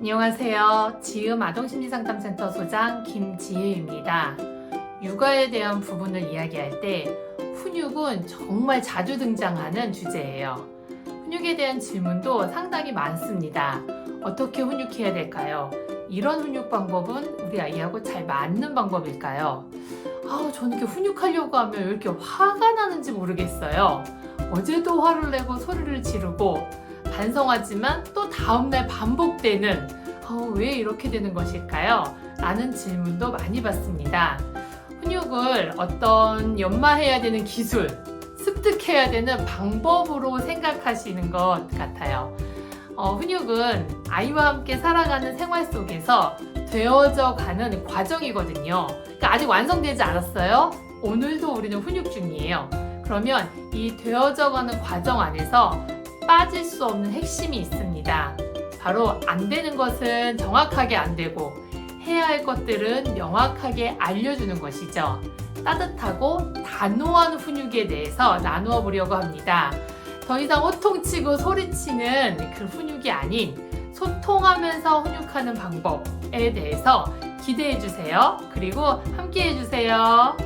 안녕하세요. 지음 아동심리상담센터 소장 김지혜입니다. 육아에 대한 부분을 이야기할 때 훈육은 정말 자주 등장하는 주제예요. 훈육에 대한 질문도 상당히 많습니다. 어떻게 훈육해야 될까요? 이런 훈육 방법은 우리 아이하고 잘 맞는 방법일까요? 아, 저는 이렇게 훈육하려고 하면 왜 이렇게 화가 나는지 모르겠어요. 어제도 화를 내고 소리를 지르고 반성하지만 또 다음날 반복되는 어, 왜 이렇게 되는 것일까요? 라는 질문도 많이 받습니다. 훈육을 어떤 연마해야 되는 기술, 습득해야 되는 방법으로 생각하시는 것 같아요. 어, 훈육은 아이와 함께 살아가는 생활 속에서 되어져 가는 과정이거든요. 그러니까 아직 완성되지 않았어요. 오늘도 우리는 훈육 중이에요. 그러면 이 되어져 가는 과정 안에서 빠질 수 없는 핵심이 있습니다. 바로 안 되는 것은 정확하게 안 되고 해야 할 것들은 명확하게 알려주는 것이죠. 따뜻하고 단호한 훈육에 대해서 나누어 보려고 합니다. 더 이상 호통치고 소리치는 그 훈육이 아닌 소통하면서 훈육하는 방법에 대해서 기대해 주세요. 그리고 함께 해 주세요.